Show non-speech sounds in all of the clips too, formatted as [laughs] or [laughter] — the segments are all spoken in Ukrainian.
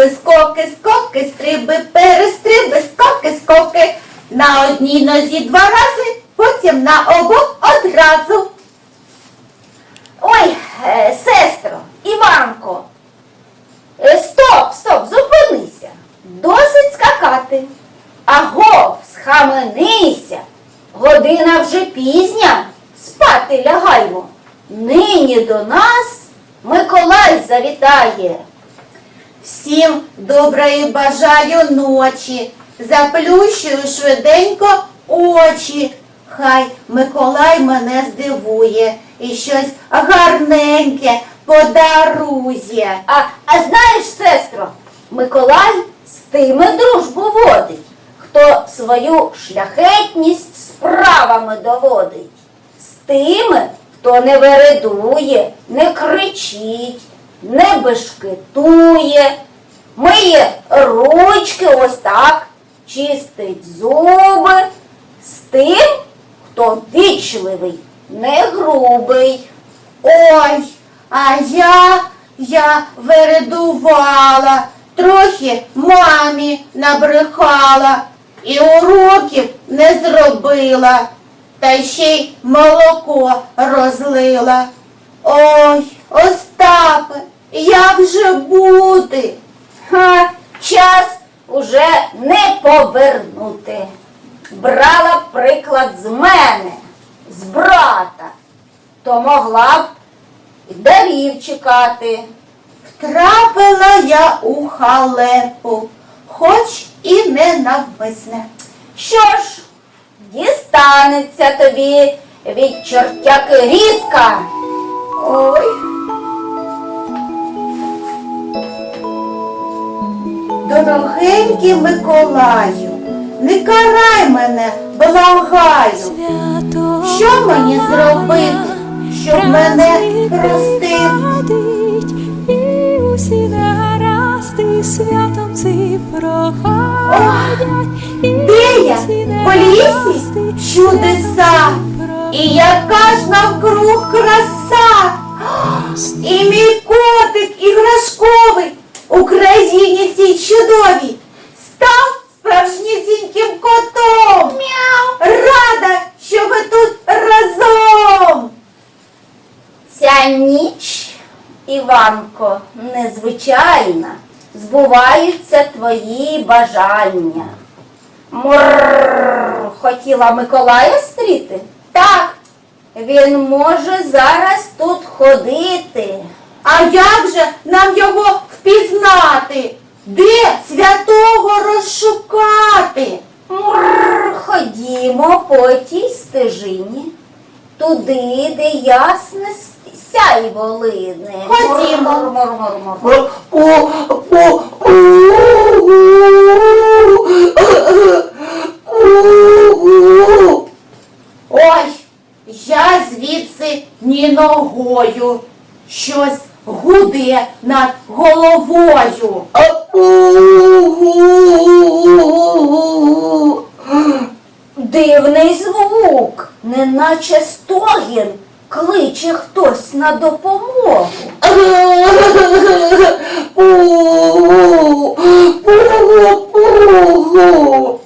стриби, скоки, скоки, стриби, перестриби, скоки, скоки. На одній нозі два рази, потім на обох одразу. Ой, е, сестро, Іванко. Е, стоп, стоп, зупинися. Досить скакати. Агов, схаменися. Година вже пізня. Спати лягаймо. Нині до нас Миколай завітає. Всім доброї бажаю ночі. Заплющую швиденько очі. Хай Миколай мене здивує і щось гарненьке подарує. А, а знаєш, сестро, Миколай з тими дружбу водить, хто свою шляхетність справами доводить, з тими, хто не вередує, не кричить, не бешкетує, миє ручки ось так, чистить зуби, з тим, хто вічливий, не грубий. Ой, а я, я вередувала, трохи мамі набрехала і уроків не зробила, та ще й молоко розлила. Ой, Остапе, як же бути? Ха, час уже не повернути. Брала приклад з мене, з брата, то могла б і дарів чекати. Втрапила я у халепу, хоч і не навмисне. Що ж, дістанеться тобі від чортяки різка. Ой. Дорогенький Миколаю, не карай мене, благаю. Що мені зробити, щоб мене простив? і усі негаразди святом ці проходять. Де я? В лісі? Чудеса. І яка ж навкруг краса. І мій котик іграшковий у країні цій чудовій став справжнісіньким котом. Мяу. Рада, що ви тут разом. Ця ніч, Іванко, незвичайна, збуваються твої бажання. Мурр, хотіла Миколая стріти? Так, він може зараз тут ходити. А як же нам його впізнати? Де святого розшукати? Мурр, ходімо по тій стежині, туди, де ясне с- сяйво лине. Ходімо. Мур, мур, мур, мур. Ой, я звідси ні ногою. Щось гуде над головою. Дивний звук, неначе стогін, кличе хтось на допомогу.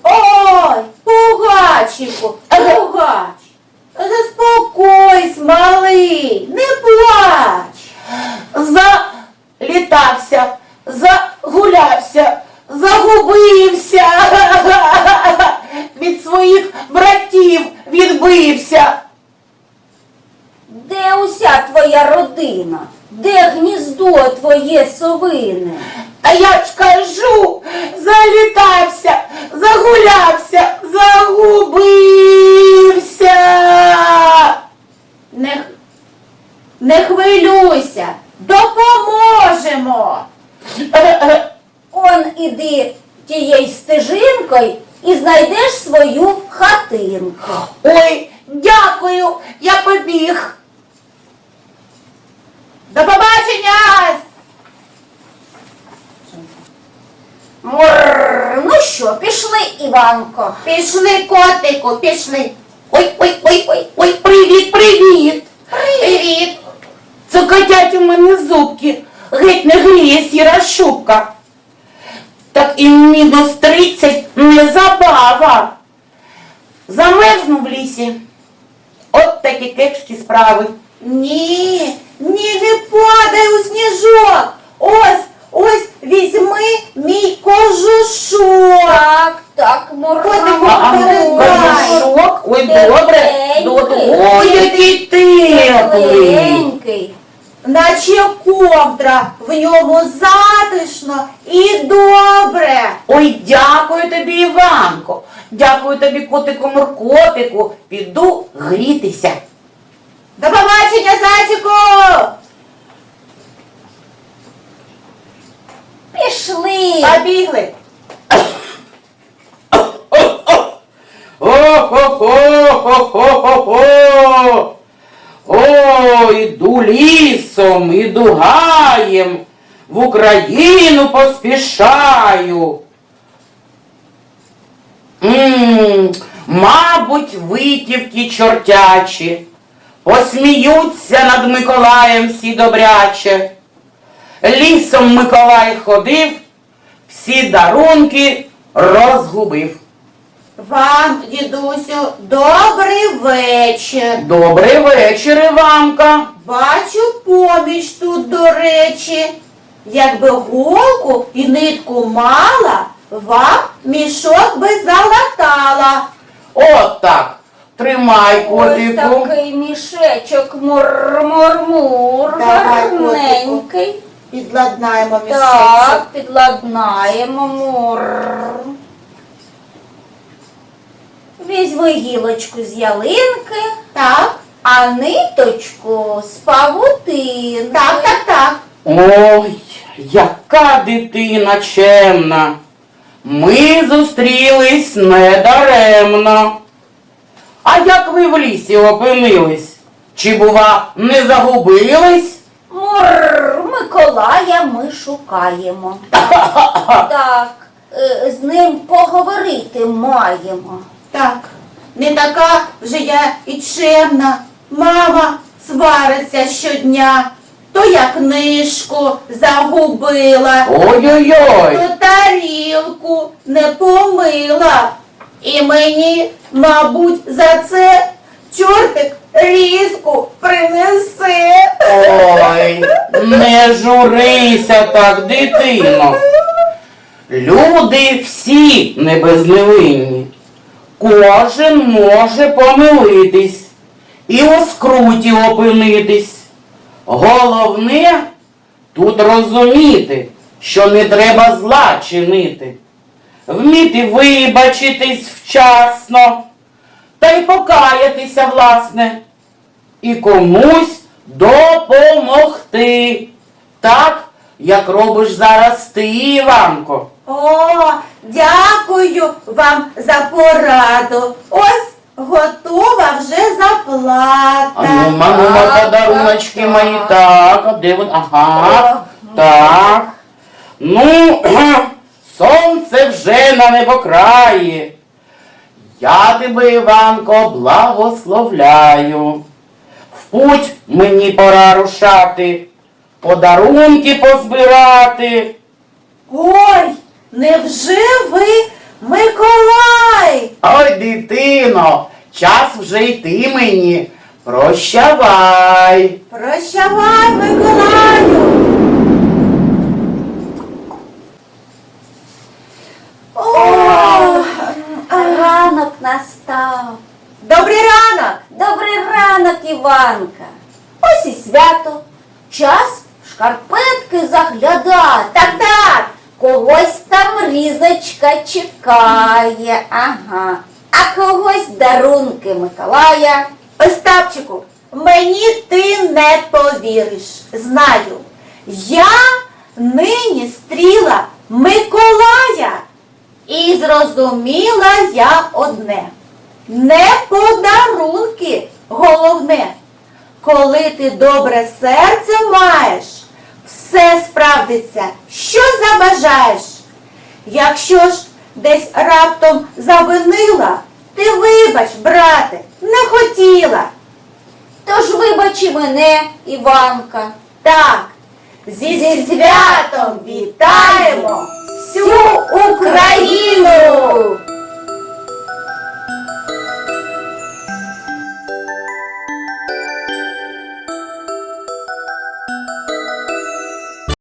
Ой, пугачику, пугач. Заспокойся, малий, не плач. Залітався, загулявся, загубився. Від своїх братів відбився. Де уся твоя? Де гніздо твоє совине? А я ж кажу, залітався, загулявся, загубився. Не, не хвилюйся, допоможемо. Он іди тією стежинкою і знайдеш свою хатинку. Ой, дякую, я побіг. До побачення! Мурр, ну що, пішли, Іванко. Пішли, котику, пішли. Ой, ой, ой, ой, ой, привіт, привіт. Привіт. Цокотять у мене зубки, геть не гріє сіра шубка. Так і мінус 30 не забава. Замерзну в лісі. От такі кепські справи. Ні, ні, не падай у сніжок. Ось, ось візьми мій кожушок. Так, так, Ходимо, А, а, передай. Ой, добре. Ой, який теплий. Наче ковдра, в ньому затишно і добре. Ой, дякую тобі, Іванко. Дякую тобі, котику Муркотику. Піду грітися. До побачення, зайчику! Пішли. Побігли. О-хо-хо-хо-хо-хо-хо! О, іду лісом, іду гаєм, в Україну поспішаю. М, мабуть, витівки чортячі, посміються над Миколаєм всі добряче. Лісом Миколай ходив, всі дарунки розгубив. Вам, дідусю, добрий вечір. Добрий вечір, Іванка. Бачу поміч тут, до речі. Якби голку і нитку мала, вам мішок би залатала. От так. Тримай, Ось котику. такий мішечок мур-мур-мур, Давай, гарненький. Підладнаємо мішечок. Так, підладнаємо мур. Візьми гілочку з ялинки, Так, а ниточку з павутинки. так, так, так. Ой, яка дитина чемна. Ми зустрілись недаремно. А як ви в лісі опинились? Чи, бува, не загубились? Мур, Миколая ми шукаємо. [laughs] Так, е, з ним поговорити маємо. Так, не така вже я і чемна. Мама свариться щодня. То я книжку загубила, Ой-ой-ой. то тарілку не помила. І мені, мабуть, за це чортик різку принесе. Ой, не журися так, дитино. Люди всі не безневинні. Кожен може помилитись і у скруті опинитись. Головне тут розуміти, що не треба зла чинити, вміти вибачитись вчасно та й покаятися, власне, і комусь допомогти. Так, як робиш зараз ти, Іванко. О, дякую вам за пораду. Ось готова вже заплата. А ну, манума, Так, подаруночки мої, так. а де вони? Ага, так. Ну, сонце вже на небокраї. Я тебе, Іванко, благословляю. В путь мені пора рушати, подарунки позбирати. Ой, невже ви Миколай? Ой, дитино, час вже йти мені. Прощавай. Прощавай, Миколаю. О, Ранок настав. добрий ранок. Добрий ранок, Іванка. Ось і свято. Час в шкарпетки заглядати. Так, так. Когось там різочка чекає. Ага. А когось дарунки Миколая. Остапчику, мені ти не повіриш. Знаю, я нині стріла Миколая. І зрозуміла я одне. Не подарунки головне. Коли ти добре серце маєш, все справдиться, що забажаєш. Якщо ж десь раптом завинила, ти вибач, брате, не хотіла. Тож вибачи мене, Іванка. Так, зі святом вітаємо всю Україну!